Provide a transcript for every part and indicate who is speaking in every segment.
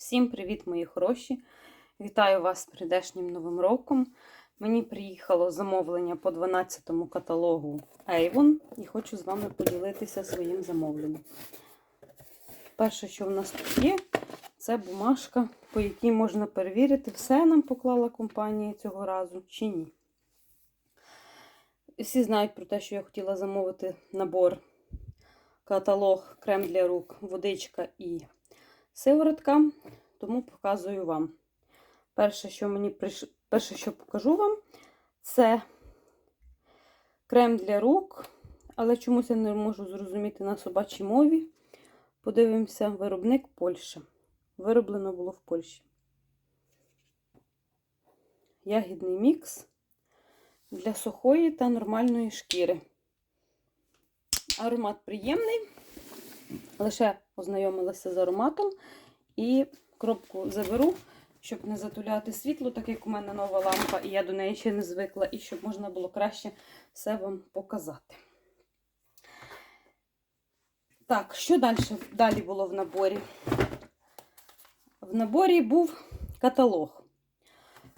Speaker 1: Всім привіт, мої хороші! Вітаю вас з прийдешнім новим роком. Мені приїхало замовлення по 12 му каталогу Avon і хочу з вами поділитися своїм замовленням. Перше, що в нас тут є, це бумажка, по якій можна перевірити, все нам поклала компанія цього разу чи ні. Всі знають про те, що я хотіла замовити набор, каталог, крем для рук, водичка і сиворотка, тому показую вам. Перше, що мені приш... Перше, що покажу вам, це крем для рук, але чомусь я не можу зрозуміти на собачій мові. Подивимося, виробник Польща. Вироблено було в Польщі. Ягідний мікс для сухої та нормальної шкіри. Аромат приємний. Лише ознайомилася з ароматом і кропку заберу, щоб не затуляти світло, так як у мене нова лампа, і я до неї ще не звикла, і щоб можна було краще все вам показати. Так, що далі, далі було в наборі? В наборі був каталог.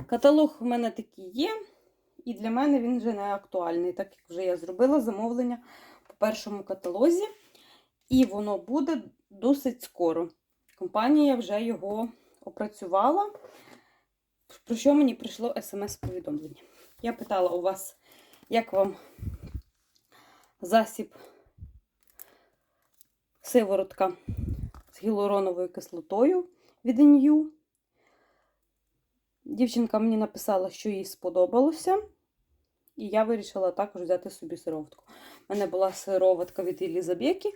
Speaker 1: Каталог у мене такий є, і для мене він вже не актуальний, так як вже я зробила замовлення по першому каталозі. І воно буде досить скоро. Компанія вже його опрацювала, про що мені прийшло смс-повідомлення. Я питала у вас, як вам засіб сиворотка з гіалуроновою кислотою від NU. Дівчинка мені написала, що їй сподобалося. І я вирішила також взяти собі сироватку. У мене була сироватка від Елізабеки.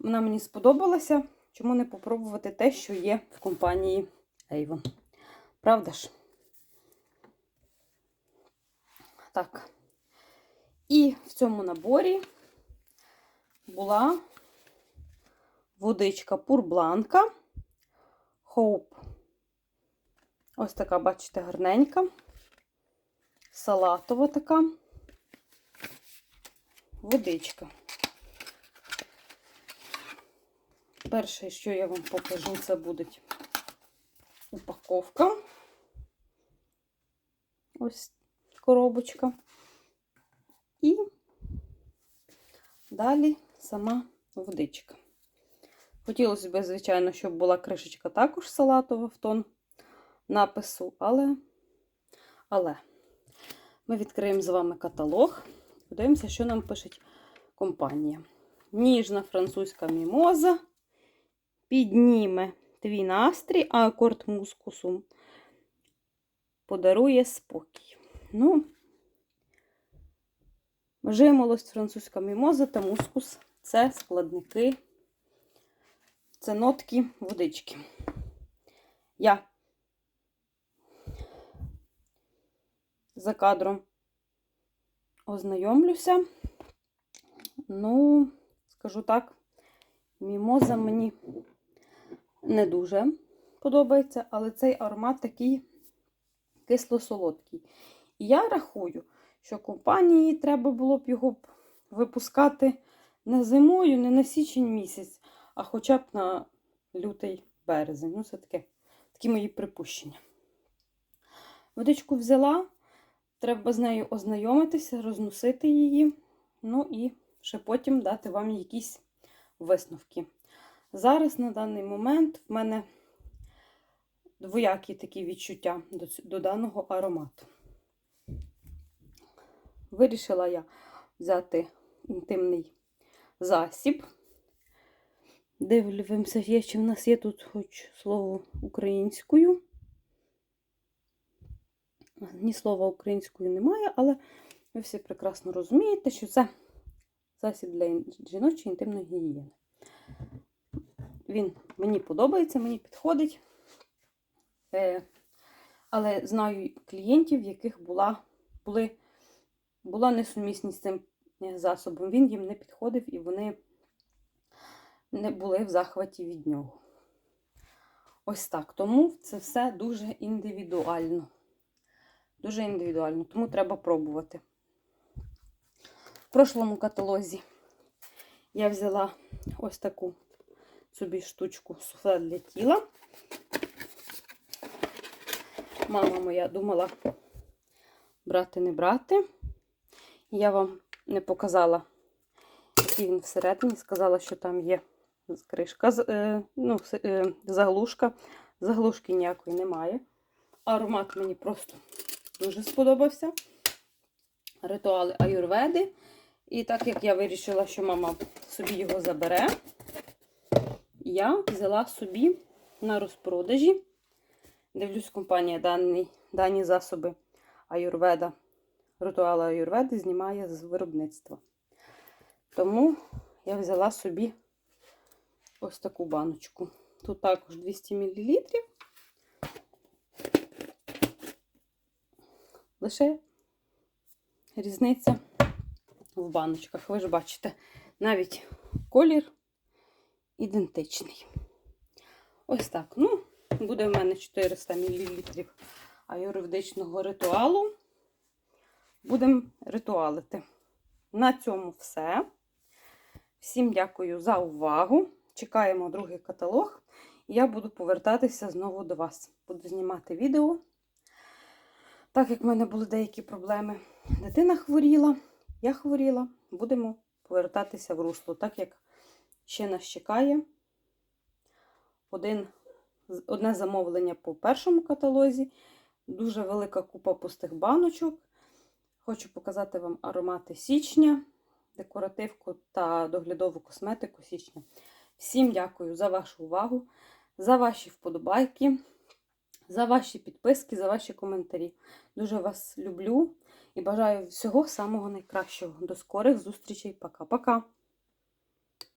Speaker 1: Вона мені сподобалася. Чому не попробувати те, що є в компанії Avon? Правда ж? Так. І в цьому наборі була водичка пурбланка. Hope. Ось така, бачите, гарненька. Салатова така. Водичка. Перше, що я вам покажу, це буде упаковка. Ось коробочка. І далі сама водичка. Хотілося б, звичайно, щоб була кришечка також салатова в тон напису, але, але ми відкриємо з вами каталог. Подивимося, що нам пише компанія. Ніжна французька мімоза підніме твій настрій, а акорд мускусу подарує спокій. Ну, жимолость французька мімоза та мускус це складники, це нотки водички. Я за кадром ознайомлюся. Ну, скажу так, мімоза мені не дуже подобається, але цей аромат такий кисло-солодкий. І я рахую, що компанії треба було б його випускати не зимою, не на січень місяць, а хоча б на лютий березень. Ну, це таке, такі мої припущення. Водичку взяла, треба з нею ознайомитися, розносити її, ну і ще потім дати вам якісь висновки. Зараз на даний момент в мене двоякі такі відчуття до, до даного аромату. Вирішила я взяти інтимний засіб. Дивимося, чи в нас є тут хоч слово українською. Ні слова українською немає, але ви всі прекрасно розумієте, що це засіб для жіночої інтимної гігієни. Він мені подобається, мені підходить. Е, але знаю клієнтів, в яких була були, була несумісність з цим засобом. Він їм не підходив і вони не були в захваті від нього. Ось так. Тому це все дуже індивідуально. Дуже індивідуально, тому треба пробувати. В прошлому каталозі я взяла ось таку собі штучку суфле для тіла. Мама моя думала брати, не брати. Я вам не показала, який він всередині. Сказала, що там є кришка, е, ну, е, заглушка. Заглушки ніякої немає. Аромат мені просто дуже сподобався. Ритуали аюрведи. І так як я вирішила, що мама собі його забере, я взяла собі на розпродажі. Дивлюсь, компанія дані, дані засоби аюрведа, ритуали аюрведи знімає з виробництва. Тому я взяла собі ось таку баночку. Тут також 200 мл. Лише різниця в баночках. Ви ж бачите, навіть колір ідентичний. Ось так. Ну, буде в мене 400 мл аюрведичного ритуалу. Будемо ритуалити. На цьому все. Всім дякую за увагу. Чекаємо другий каталог. Я буду повертатися знову до вас. Буду знімати відео. Так як в мене були деякі проблеми. Дитина хворіла, я хворіла. Будемо повертатися в русло, так як ще нас чекає один, одне замовлення по першому каталозі. Дуже велика купа пустих баночок. Хочу показати вам аромати січня, декоративку та доглядову косметику січня. Всім дякую за вашу увагу, за ваші вподобайки, за ваші підписки, за ваші коментарі. Дуже вас люблю і бажаю всього самого найкращого. До скорих зустрічей. Пока-пока.